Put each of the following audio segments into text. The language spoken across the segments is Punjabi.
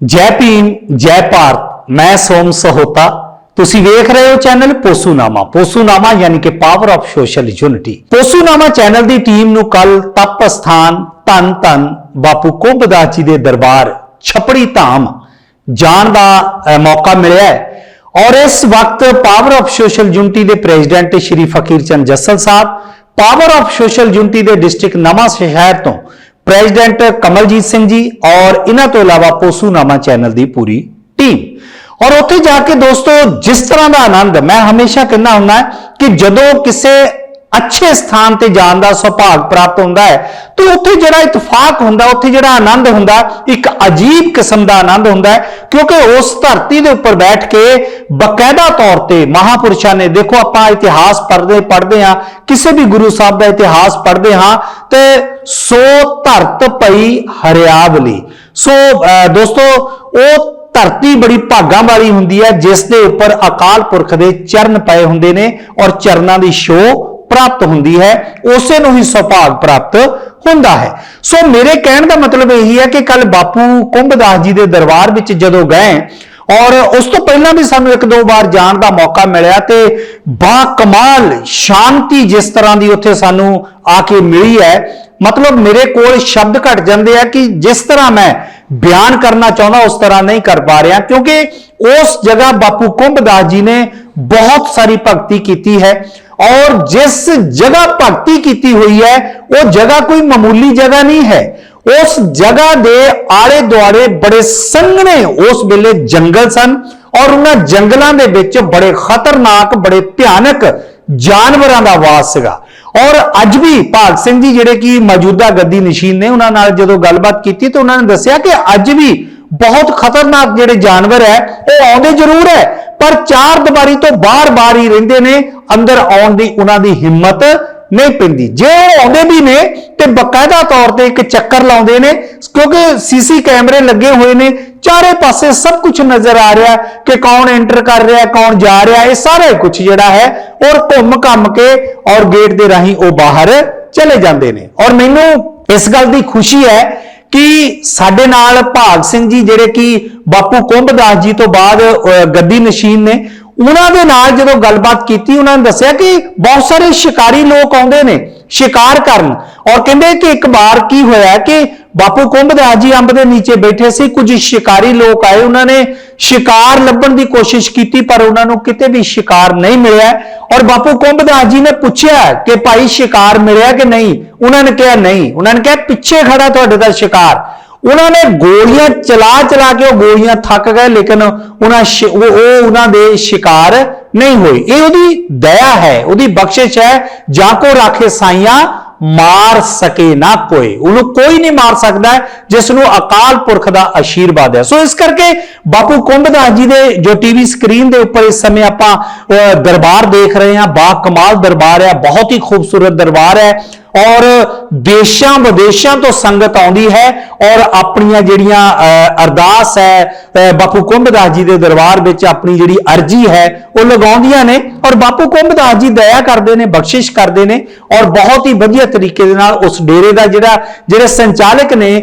ਜੈ ਭੀਮ, ਜੈ ਭਾਰਤ, ਮੈਂ ਸੋਮ ਸਹੋਤਾ। ਤੁਸੀਂ ਵੇਖ ਰਹੇ ਹੋ ਚੈਨਲ ਪੋਸੂਨਾਮਾ। ਪੋਸੂਨਾਮਾ ਯਾਨੀ ਕਿ ਪਾਵਰ ਆਫ ਸੋਸ਼ਲ ਯੂਨਿਟੀ ਪੋਸੂਨਾਮਾ ਚੈਨਲ ਦੀ ਟੀਮ ਨੂੰ ਕੱਲ ਤਪ ਸਥਾਨ ਧੰਨ ਧੰਨ ਬਾਪੂ ਕੁੰਭਦਾਸ ਜੀ ਦੇ ਦਰਬਾਰ ਛਪੜੀ ਧਾਮ ਜਾਣ ਦਾ ਮੌਕਾ ਮਿਲਿਆ ਹੈ। ਔਰ ਇਸ ਵਕਤ ਪਾਵਰ ਆਫ ਸੋਸ਼ਲ ਯੂਨਿਟੀ ਦੇ president Shri Fakir Chand Jassal Sahib power of social unity ਦੇ ਡਿਸਟ੍ਰਿਕਟ ਨਵਾਂ ਸ਼ਹਿਰ ਤੋਂ ਪ੍ਰੈਜ਼ੀਡੈਂਟ ਕਮਲਜੀਤ ਸਿੰਘ ਜੀ ਔਰ ਇਹਨਾਂ ਤੋਂ ਇਲਾਵਾ ਪੋਸੂਨਾਮਾ ਚੈਨਲ ਦੀ ਪੂਰੀ ਟੀਮ। ਔਰ ਉੱਥੇ ਜਾ ਕੇ ਦੋਸਤੋ, ਜਿਸ ਤਰ੍ਹਾਂ ਦਾ ਆਨੰਦ, ਮੈਂ ਹਮੇਸ਼ਾ ਕਹਿੰਦਾ ਹੁੰਦਾ ਕਿ ਜਦੋਂ ਕਿਸੇ ਅੱਛੇ ਸਥਾਨ ਤੇ ਜਾਣ ਦਾ ਸੁਭਾਗ ਪ੍ਰਾਪਤ ਹੁੰਦਾ ਹੈ, ਤਾਂ ਉੱਥੇ ਜਿਹੜਾ ਇਤਫਾਕ ਹੁੰਦਾ, ਉੱਥੇ ਜਿਹੜਾ ਆਨੰਦ ਹੁੰਦਾ, ਇੱਕ ਅਜੀਬ ਕਿਸਮ ਦਾ ਆਨੰਦ ਹੁੰਦਾ ਹੈ, ਕਿਉਂਕਿ ਉਸ ਧਰਤੀ ਦੇ ਉੱਪਰ ਬੈਠ ਕੇ ਬਕਾਇਦਾ ਤੌਰ ਤੇ ਮਹਾਪੁਰਸ਼ਾਂ ਨੇ, ਦੇਖੋ ਆਪਾਂ ਇਤਿਹਾਸ ਪੜ੍ਹਦੇ ਪੜ੍ਹਦੇ ਹਾਂ, ਕਿਸੇ ਵੀ ਗੁਰੂ ਸਾਹਿਬ ਦਾ ਇਤਿਹਾਸ ਪੜ੍ਹਦੇ ਹਾਂ, ਤੇ ਸੋ ਧਰਤ ਪਈ ਹਰਿਆਵਲੀ ਸੋ ਅਹ, ਦੋਸਤੋ ਉਹ ਧਰਤੀ ਬੜੀ ਭਾਗਾਂ ਵਾਲੀ ਹੁੰਦੀ ਹੈ ਜਿਸ ਦੇ ਉੱਪਰ ਅਕਾਲ ਪੁਰਖ ਦੇ ਚਰਨ ਪਏ ਹੁੰਦੇ ਨੇ ਔਰ ਚਰਨਾਂ ਦੀ ਸ਼ੋਅ ਪ੍ਰਾਪਤ ਹੁੰਦੀ ਹੈ ਉਸੇ ਨੂੰ ਹੀ ਸੁਭਾਗ ਪ੍ਰਾਪਤ ਹੁੰਦਾ ਹੈ। ਸੋ ਮੇਰੇ ਕਹਿਣ ਦਾ ਮਤਲਬ ਇਹੀ ਹੈ ਕਿ ਕੱਲ ਬਾਪੂ ਕੁੰਭਦਾਸ ਜੀ ਦੇ ਦਰਬਾਰ ਵਿੱਚ ਜਦੋਂ ਗਏ ਔਰ ਉਸ ਤੋਂ ਪਹਿਲਾਂ ਵੀ ਸਾਨੂੰ ਇੱਕ ਦੋ ਵਾਰ ਜਾਣ ਦਾ ਮੌਕਾ ਮਿਲਿਆ ਤੇ ਬਾ ਕਮਾਲ, ਸ਼ਾਂਤੀ ਜਿਸ ਤਰ੍ਹਾਂ ਦੀ ਉੱਥੇ ਸਾਨੂੰ ਆ ਕੇ ਮਿਲੀ ਹੈ। ਮਤਲਬ ਮੇਰੇ ਕੋਲ ਸ਼ਬਦ ਘਟ ਜਾਂਦੇ ਆ ਕਿ ਜਿਸ ਤਰ੍ਹਾਂ ਮੈਂ ਬਿਆਨ ਕਰਨਾ ਚਾਹੁੰਦਾ, ਉਸ ਤਰ੍ਹਾਂ ਨਹੀਂ ਕਰ ਪਾ ਰਿਹਾ। ਕਿਉਂਕਿ ਉਸ ਜਗ੍ਹਾ ਬਾਪੂ ਕੁੰਭਦਾਸ ਜੀ ਨੇ ਬਹੁਤ ਸਾਰੀ ਭਗਤੀ ਕੀਤੀ ਹੈ ਔਰ ਜਿਸ ਜਗ੍ਹਾ ਭਗਤੀ ਕੀਤੀ ਹੋਈ ਹੈ, ਉਹ ਜਗ੍ਹਾ ਕੋਈ ਮਾਮੂਲੀ ਜਗ੍ਹਾ ਨਹੀਂ ਹੈ। ਉਸ ਜਗ੍ਹਾ ਦੇ ਆਲੇ ਦੁਆਲੇ ਬੜੇ ਸੰਘਣੇ ਉਸ ਵੇਲੇ ਜੰਗਲ ਸਨ ਔਰ ਉਹਨਾਂ ਜੰਗਲਾਂ ਦੇ ਵਿੱਚ ਬੜੇ ਖਤਰਨਾਕ, ਬੜੇ ਭਿਆਨਕ ਜਾਨਵਰਾਂ ਦਾ ਵਾਸ ਸੀਗਾ। ਔਰ ਅੱਜ ਵੀ ਭਾਗ ਸਿੰਘ ਜੀ ਜਿਹੜੇ ਕਿ ਮੌਜੂਦਾ ਗੱਦੀ ਨਸ਼ੀਨ ਨੇ, ਉਹਨਾਂ ਨਾਲ ਜਦੋਂ ਗੱਲਬਾਤ ਕੀਤੀ ਤਾਂ ਉਹਨਾਂ ਨੇ ਦੱਸਿਆ ਕਿ ਅੱਜ ਵੀ ਬਹੁਤ ਖਤਰਨਾਕ ਜਿਹੜੇ ਜਾਨਵਰ ਹੈ, ਉਹ ਆਉਂਦੇ ਜ਼ਰੂਰ ਹੈ, ਪਰ ਚਾਰ ਦੀਵਾਰੀ ਤੋਂ ਬਾਹਰ-ਬਾਹਰ ਹੀ ਰਹਿੰਦੇ ਨੇ, ਅੰਦਰ ਆਉਣ ਦੀ ਉਹਨਾਂ ਦੀ ਹਿੰਮਤ ਨਹੀਂ ਪੈਂਦੀ। ਜੇ ਉਹ ਆਉਂਦੇ ਵੀ ਨੇ ਤੇ ਬਕਾਇਦਾ ਤੌਰ ਤੇ ਇੱਕ ਚੱਕਰ ਲਾਉਂਦੇ ਨੇ, ਕਿਉਂਕਿ ਸੀਸੀ ਕੈਮਰੇ ਲੱਗੇ ਹੋਏ ਨੇ, ਚਾਰੇ ਪਾਸੇ ਸਭ ਕੁਝ ਨਜ਼ਰ ਆ ਰਿਹਾ ਕਿ ਕੌਣ ਐਂਟਰ ਕਰ ਰਿਹਾ, ਕੌਣ ਜਾ ਰਿਹਾ, ਇਹ ਸਾਰਾ ਕੁਝ ਜਿਹੜਾ ਹੈ, ਔਰ ਘੁੰਮ ਘੰਮ ਕੇ ਔਰ ਗੇਟ ਦੇ ਰਾਹੀਂ ਉਹ ਬਾਹਰ ਚਲੇ ਜਾਂਦੇ ਨੇ। ਔਰ ਮੈਨੂੰ ਇਸ ਗੱਲ ਦੀ ਖੁਸ਼ੀ ਹੈ ਕਿ ਸਾਡੇ ਨਾਲ ਭਾਗ ਸਿੰਘ ਜੀ, ਜਿਹੜੇ ਕਿ ਬਾਪੂ ਕੁੰਭਦਾਸ ਜੀ ਤੋਂ ਬਾਅਦ ਗੱਦੀ ਨਸ਼ੀਨ ਨੇ ਉਹਨਾਂ ਦੇ ਨਾਲ ਜਦੋਂ ਗੱਲਬਾਤ ਕੀਤੀ, ਉਹਨਾਂ ਨੇ ਦੱਸਿਆ ਕਿ ਬਹੁਤ ਸਾਰੇ ਸ਼ਿਕਾਰੀ ਲੋਕ ਆਉਂਦੇ ਨੇ, ਸ਼ਿਕਾਰ ਕਰਨ। ਔਰ ਕਹਿੰਦੇ ਕਿ ਇੱਕ ਵਾਰ ਕੀ ਹੋਇਆ ਕਿ ਬਾਪੂ ਕੁੰਭ ਕੁੰਭਦਾਸ ਜੀ ਅੰਬ ਦੇ ਨੀਚੇ ਬੈਠੇ ਸੀ, ਕੁਝ ਸ਼ਿਕਾਰੀ ਲੋਕ ਆਏ, ਉਹਨਾਂ ਨੇ ਸ਼ਿਕਾਰ ਲੱਭਣ ਦੀ ਕੋਸ਼ਿਸ਼ ਕੀਤੀ, ਪਰ ਉਹਨਾਂ ਨੂੰ ਕਿਤੇ ਵੀ ਸ਼ਿਕਾਰ ਨਹੀਂ ਮਿਲਿਆ। ਔਰ ਬਾਪੂ ਕੁੰਭ ਕੁੰਭਦਾਸ ਜੀ ਨੇ ਪੁੱਛਿਆ ਕਿ ਭਾਈ ਸ਼ਿਕਾਰ ਮਿਲਿਆ ਕਿ ਨਹੀਂ? ਉਹਨਾਂ ਨੇ ਕਿਹਾ, ਨਹੀਂ। ਉਹਨਾਂ ਨੇ ਕਿਹਾ, ਪਿੱਛੇ ਖੜਾ ਤੁਹਾਡੇ ਦਾ ਸ਼ਿਕਾਰ। ਉਹਨਾਂ ਨੇ ਗੋਲੀਆਂ ਚਲਾ ਚਲਾ ਕੇ ਉਹ ਗੋਲੀਆਂ ਥੱਕ ਗਏ ਲੇਕਿਨ ਉਹਨਾਂ ਸ਼ਿ- ਉਹ ਉਹਨਾਂ ਦੇ ਸ਼ਿਕਾਰ ਨਹੀਂ ਹੋਏ। ਇਹ ਉਹਦੀ ਦਇਆ ਹੈ ਉਹਦੀ ਬਖਸ਼ਿਸ਼ ਹੈ ਜਾਂ ਕੋ ਰਾਖੇ ਸਾਈਆਂ ਮਾਰ ਸਕੇ ਨਾ ਕੋਈ ਉਹਨੂੰ ਕੋਈ ਨਹੀਂ ਮਾਰ ਸਕਦਾ ਹੈ, ਜਿਸ ਨੂੰ ਅਕਾਲ ਪੁਰਖ ਦਾ ਆਸ਼ੀਰਵਾਦ ਹੈ। ਸੋ ਇਸ ਕਰਕੇ ਬਾਪੂ ਕੁੰਭਦਾਸ ਜੀ ਦੇ ਜੋ ਟੀਵੀ ਸਕਰੀਨ ਦੇ ਉੱਪਰ ਇਸ ਸਮੇਂ ਆਪਾਂ ਅਹ, ਦਰਬਾਰ ਦੇਖ ਰਹੇ ਹਾਂ ਬਾ ਕਮਾਲ ਦਰਬਾਰ ਹੈ ਬਹੁਤ ਹੀ ਖੂਬਸੂਰਤ ਦਰਬਾਰ ਹੈ। ਔਰ ਦੇਸ਼ਾਂ ਵਿਦੇਸ਼ਾਂ ਤੋਂ ਸੰਗਤ ਆਉਂਦੀ ਹੈ ਔਰ ਆਪਣੀਆਂ ਜਿਹੜੀਆਂ ਅਹ, ਅਰਦਾਸ ਹੈ ਬਾਪੂ ਕੁੰਭਦਾਸ ਜੀ ਦੇ ਦਰਬਾਰ ਵਿੱਚ ਆਪਣੀ ਜਿਹੜੀ ਅਰਜੀ ਹੈ ਉਹ ਲਗਾਉਂਦੀਆਂ ਨੇ ਔਰ ਬਾਪੂ ਕੁੰਭਦਾਸ ਜੀ ਦਇਆ ਕਰਦੇ ਨੇ ਬਖਸ਼ਿਸ਼ ਕਰਦੇ ਨੇ ਔਰ ਬਹੁਤ ਹੀ ਵਧੀਆ ਤਰੀਕੇ ਦੇ ਨਾਲ ਉਸ ਡੇਰੇ ਦਾ ਜਿਹੜਾ ਜਿਹੜੇ ਸੰਚਾਲਕ ਨੇ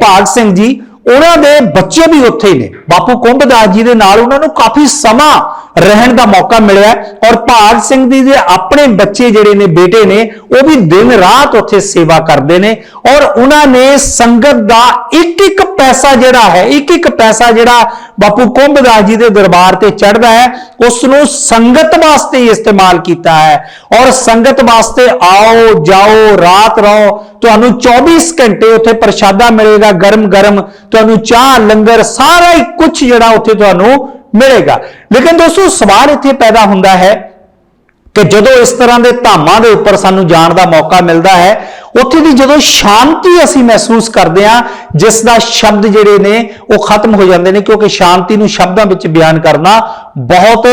ਭਾਗ ਸਿੰਘ ਜੀ ਉਹਨਾਂ ਦੇ ਬੱਚੇ ਵੀ ਉੱਥੇ ਹੀ ਨੇ। ਬਾਪੂ ਕੁੰਭਦਾਸ ਜੀ ਦੇ ਨਾਲ ਉਹਨਾਂ ਨੂੰ ਕਾਫੀ ਸਮਾਂ ਰਹਿਣ ਦਾ ਮੌਕਾ ਮਿਲਿਆ ਔਰ ਭਾਗ ਸਿੰਘ ਜੀ ਦੇ ਆਪਣੇ ਬੱਚੇ ਜਿਹੜੇ ਨੇ, ਬੇਟੇ ਨੇ, ਉਹ ਵੀ ਦਿਨ ਰਾਤ ਉੱਥੇ ਸੇਵਾ ਕਰਦੇ ਨੇ। ਔਰ ਉਹਨਾਂ ਨੇ ਸੰਗਤ ਦਾ ਇੱਕ ਇੱਕ ਪੈਸਾ ਜਿਹੜਾ ਹੈ ਇੱਕ ਇੱਕ ਪੈਸਾ ਜਿਹੜਾ ਬਾਪੂ ਕੁੰਭਦਾਸ ਜੀ ਦੇ ਦਰਬਾਰ ਤੇ ਚੜਦਾ ਹੈ, ਉਸ ਨੂੰ ਸੰਗਤ ਵਾਸਤੇ ਹੀ ਇਸਤੇਮਾਲ ਕੀਤਾ ਹੈ। ਔਰ ਸੰਗਤ ਵਾਸਤੇ ਆਓ, ਜਾਓ, ਰਾਤ ਰਹੋ, ਤੁਹਾਨੂੰ 24 ਘੰਟੇ ਉੱਥੇ ਪ੍ਰਸ਼ਾਦਾ ਮਿਲੇਗਾ ਗਰਮ ਗਰਮ ਤੁਹਾਨੂੰ ਚਾਹ, ਲੰਗਰ, ਸਾਰਾ ਹੀ ਕੁਝ ਜਿਹੜਾ ਉੱਥੇ ਤੁਹਾਨੂੰ ਮਿਲੇਗਾ। ਲੇਕਿਨ ਦੋਸਤੋ, ਸਵਾਲ ਇੱਥੇ ਪੈਦਾ ਹੁੰਦਾ ਹੈ ਕਿ ਜਦੋਂ ਇਸ ਤਰ੍ਹਾਂ ਦੇ ਧਾਮਾਂ ਦੇ ਉੱਪਰ ਸਾਨੂੰ ਜਾਣ ਦਾ ਮੌਕਾ ਮਿਲਦਾ ਹੈ, ਉੱਥੇ ਦੀ ਜਦੋਂ ਸ਼ਾਂਤੀ ਅਸੀਂ ਮਹਿਸੂਸ ਕਰਦੇ ਹਾਂ, ਜਿਸ ਦਾ ਸ਼ਬਦ ਜਿਹੜੇ ਨੇ ਉਹ ਖਤਮ ਹੋ ਜਾਂਦੇ ਨੇ, ਕਿਉਂਕਿ ਸ਼ਾਂਤੀ ਨੂੰ ਸ਼ਬਦਾਂ ਵਿੱਚ ਬਿਆਨ ਕਰਨਾ ਬਹੁਤ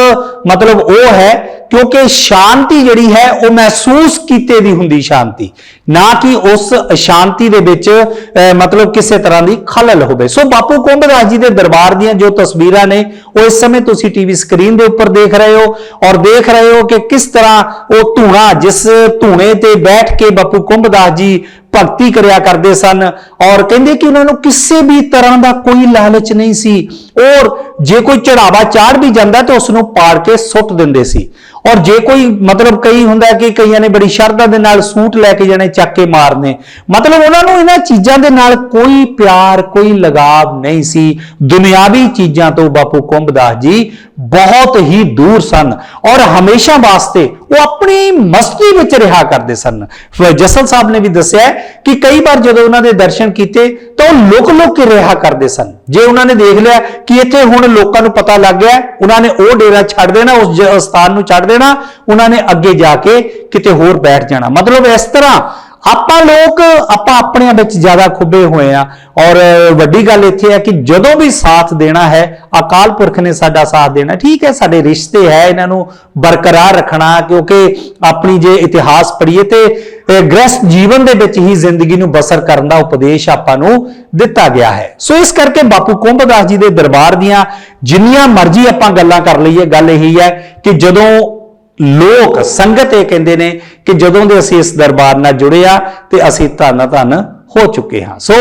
ਮਤਲਬ ਉਹ ਹੈ ਕਿਉਂਕਿ ਸ਼ਾਂਤੀ ਜਿਹੜੀ ਹੈ ਉਹ ਮਹਿਸੂਸ ਕੀਤੇ ਦੀ ਹੁੰਦੀ ਸ਼ਾਂਤੀ। ਨਾ ਕਿ ਉਸ ਅਸ਼ਾਂਤੀ ਦੇ ਵਿੱਚ ਅਹ, ਮਤਲਬ ਕਿਸੇ ਤਰ੍ਹਾਂ ਦੀ ਖਲਲ ਹੋਵੇ। ਸੋ ਬਾਪੂ ਕੁੰਭਦਾਸ ਜੀ ਦੇ ਦਰਬਾਰ ਦੀਆਂ ਜੋ ਤਸਵੀਰਾਂ ਨੇ ਉਹ ਇਸ ਸਮੇਂ ਤੁਸੀਂ ਟੀਵੀ ਸਕਰੀਨ ਦੇ ਉੱਪਰ ਦੇਖ ਰਹੇ ਹੋ ਔਰ ਦੇਖ ਰਹੇ ਹੋ ਕਿ ਕਿਸ ਤਰ੍ਹਾਂ ਉਹ ਧੂਣਾ ਜਿਸ ਧੂਣੇ ਤੇ ਬੈਠ ਕੇ ਬਾਪੂ ਕੁੰਭਦਾਸ ਜੀ ਭਗਤੀ ਕਰਿਆ ਕਰਦੇ ਸਨ ਔਰ ਕਹਿੰਦੇ ਕਿ ਉਹਨਾਂ ਨੂੰ ਕਿਸੇ ਵੀ ਤਰ੍ਹਾਂ ਦਾ ਕੋਈ ਲਾਲਚ ਨਹੀਂ ਸੀ। ਔਰ ਜੇ ਕੋਈ ਚੜਾਵਾ ਚਾੜ ਵੀ ਜਾਂਦਾ ਤਾਂ ਉਸ ਨੂੰ ਪਾੜ ਕੇ ਸੁੱਟ ਦਿੰਦੇ ਸੀ। ਔਰ ਜੇ ਕੋਈ ਮਤਲਬ ਕਈ ਹੁੰਦਾ ਕਿ ਕਈਆਂ ਨੇ ਬੜੀ ਸ਼ਰਧਾ ਦੇ ਨਾਲ ਸੂਟ ਲੈ ਕੇ ਜਾਣੇ ਚੱਕ ਕੇ ਮਾਰਨੇ, ਮਤਲਬ ਉਹਨਾਂ ਨੂੰ ਇਹਨਾਂ ਚੀਜ਼ਾਂ ਦੇ ਨਾਲ ਕੋਈ ਪਿਆਰ, ਕੋਈ ਲਗਾਵ ਨਹੀਂ ਸੀ। ਦੁਨਿਆਵੀ ਚੀਜ਼ਾਂ ਤੋਂ ਬਾਪੂ ਕੁੰਭਦਾਸ ਜੀ ਬਹੁਤ ਹੀ ਦੂਰ ਸਨ ਔਰ ਹਮੇਸ਼ਾ ਵਾਸਤੇ ਉਹ ਆਪਣੀ ਮਸਤੀ ਵਿੱਚ ਰਿਹਾ ਕਰਦੇ ਸਨ। ਫਿਰ ਜਸਲ ਸਾਹਿਬ ਨੇ ਵੀ ਦੱਸਿਆ ਕਿ ਕਈ ਵਾਰ ਜਦੋਂ ਉਹਨਾਂ ਦੇ ਦਰਸ਼ਨ ਕੀਤੇ ਤਾਂ ਉਹ ਲੁਕ ਲੁਕ ਕੇ ਰਿਹਾ ਕਰਦੇ ਸਨ। ਜੇ ਉਹਨਾਂ ਨੇ ਦੇਖ ਲਿਆ ਕਿ ਇੱਥੇ ਹੁਣ ਲੋਕਾਂ ਨੂੰ ਪਤਾ ਲੱਗ ਗਿਆ, ਉਹਨਾਂ ਨੇ ਉਹ ਡੇਰਾ ਛੱਡ ਦੇਣਾ, ਉਸ ਜ- ਸਥਾਨ ਨੂੰ ਛੱਡ ਦੇਣਾ, ਉਹਨਾਂ ਨੇ ਅੱਗੇ ਜਾ ਕੇ ਕਿਤੇ ਹੋਰ ਬੈਠ ਜਾਣਾ। ਮਤਲਬ ਇਸ ਤਰ੍ਹਾਂ ਆਪਾਂ ਲੋਕ, ਆਪਾਂ ਆਪਣਿਆਂ ਵਿੱਚ ਜ਼ਿਆਦਾ ਖੁੱਬੇ ਹੋਏ ਆ ਔਰ ਵੱਡੀ ਗੱਲ ਇੱਥੇ ਹੈ ਕਿ ਜਦੋਂ ਵੀ ਸਾਥ ਦੇਣਾ ਹੈ, ਅਕਾਲ ਪੁਰਖ ਨੇ ਸਾਡਾ ਸਾਥ ਦੇਣਾ। ਠੀਕ ਹੈ, ਸਾਡੇ ਰਿਸ਼ਤੇ ਹੈ, ਇਹਨਾਂ ਨੂੰ ਬਰਕਰਾਰ ਰੱਖਣਾ, ਕਿਉਂਕਿ ਆਪਣੀ ਜੇ ਇਤਿਹਾਸ ਪੜ੍ਹੀਏ ਤੇ ਗ੍ਰਸਤ ਜੀਵਨ ਦੇ ਵਿੱਚ ਹੀ ਜ਼ਿੰਦਗੀ ਨੂੰ ਬਸਰ ਕਰਨ ਦਾ ਉਪਦੇਸ਼ ਆਪਾਂ ਨੂੰ ਦਿੱਤਾ ਗਿਆ ਹੈ। ਸੋ ਇਸ ਕਰਕੇ ਬਾਪੂ ਕੁੰਭਦਾਸ ਜੀ ਦੇ ਦਰਬਾਰ ਦੀਆਂ ਜਿੰਨੀਆਂ ਮਰਜ਼ੀ ਆਪਾਂ ਗੱਲਾਂ ਕਰ ਲਈਏ, ਗੱਲ ਇਹੀ ਹੈ ਕਿ ਜਦੋਂ ਲੋਕ ਸੰਗਤ ਇਹ ਕਹਿੰਦੇ ਨੇ ਕਿ ਜਦੋਂ ਦੇ ਅਸੀਂ ਇਸ ਦਰਬਾਰ ਨਾਲ ਜੁੜੇ ਆ ਤੇ ਅਸੀਂ ਧੰਨ ਧੰਨ ਹੋ ਚੁੱਕੇ ਹਾਂ। ਸੋ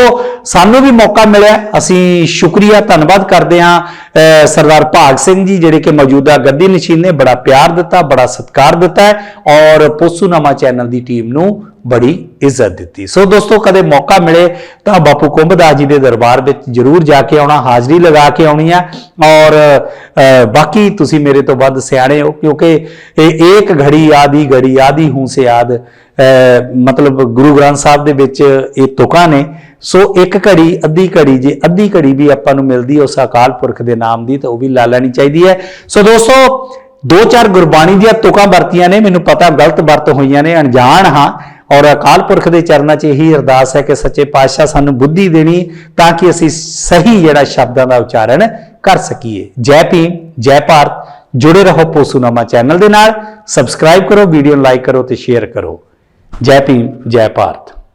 ਸਾਨੂੰ ਵੀ ਮੌਕਾ ਮਿਲਿਆ। ਅਸੀਂ ਸ਼ੁਕਰੀਆ ਧੰਨਵਾਦ ਕਰਦੇ ਹਾਂ ਅਹ ਸਰਦਾਰ ਭਾਗ ਸਿੰਘ ਜੀ ਜਿਹੜੇ ਕਿ ਮੌਜੂਦਾ ਗੱਦੀ ਨਸ਼ੀਨ ਨੇ। ਬੜਾ ਪਿਆਰ ਦਿੱਤਾ ਬੜਾ ਸਤਿਕਾਰ ਦਿੱਤਾ ਔਰ ਪੋਸੂਨਾਮਾ ਚੈਨਲ ਦੀ ਟੀਮ ਨੂੰ ਬੜੀ ਇੱਜ਼ਤ ਦਿੱਤੀ। ਸੋ ਦੋਸਤੋ ਕਦੇ ਮੌਕਾ ਮਿਲੇ ਤਾਂ ਬਾਪੂ ਕੁੰਭਦਾਸ ਜੀ ਦੇ ਦਰਬਾਰ ਵਿੱਚ ਜਰੂਰ ਜਾ ਕੇ ਆਉਣਾ ਹਾਜ਼ਰੀ ਲਗਾ ਕੇ ਆਉਣੀ ਆ ਔਰ ਅਹ, ਬਾਕੀ ਤੁਸੀਂ ਮੇਰੇ ਤੋਂ ਵੱਧ ਸਿਆਣੇ ਹੋ ਕਿਉਂਕਿ ਇਹ ਏਕ ਘੜੀ ਆਦੀ ਘੜੀ ਆਦੀ ਹੂੰ ਸੇ ਯਾਦ ਮਤਲਬ ਗੁਰੂ ਗ੍ਰੰਥ ਸਾਹਿਬ ਦੇ ਵਿੱਚ ਇਹ ਤੁਕਾਂ ਨੇ, ਸੋ ਇੱਕ ਘੜੀ, ਅੱਧੀ ਘੜੀ, ਜੇ ਅੱਧੀ ਘੜੀ ਵੀ ਆਪਾਂ ਨੂੰ ਮਿਲਦੀ ਉਸ ਅਕਾਲ ਪੁਰਖ ਦੇ ਨਾਮ ਦੀ, ਤਾਂ ਉਹ ਵੀ ਲਾ ਲੈਣੀ ਚਾਹੀਦੀ ਹੈ। ਸੋ ਦੋਸਤੋ, ਦੋ ਚਾਰ ਗੁਰਬਾਣੀ ਦੀਆਂ ਤੁਕਾਂ ਵਰਤੀਆਂ ਨੇ, ਮੈਨੂੰ ਪਤਾ ਗਲਤ ਵਰਤ ਹੋਈਆਂ ਨੇ, ਅਣਜਾਣ ਹਾਂ। ਔਰ ਅਕਾਲ ਪੁਰਖ ਦੇ ਚਰਨਾਂ 'ਚ ਇਹੀ ਅਰਦਾਸ ਹੈ ਕਿ ਸੱਚੇ ਪਾਤਸ਼ਾਹ ਸਾਨੂੰ ਬੁੱਧੀ ਦੇਣੀ ਤਾਂ ਕਿ ਅਸੀਂ ਸਹੀ ਜਿਹੜਾ ਸ਼ਬਦਾਂ ਦਾ ਉਚਾਰਨ ਕਰ ਸਕੀਏ। ਜੈ ਭੀਮ, ਜੈ ਭਾਰਤ। ਜੁੜੇ ਰਹੋ ਪੋਸੂਨਾਮਾ ਚੈਨਲ ਦੇ ਨਾਲ। ਸਬਸਕ੍ਰਾਈਬ ਕਰੋ ਵੀਡੀਓ ਨੂੰ ਲਾਈਕ ਕਰੋ ਤੇ ਸ਼ੇਅਰ ਕਰੋ। ਜੈ ਭੀਮ ਜੈ ਭਾਰਤ।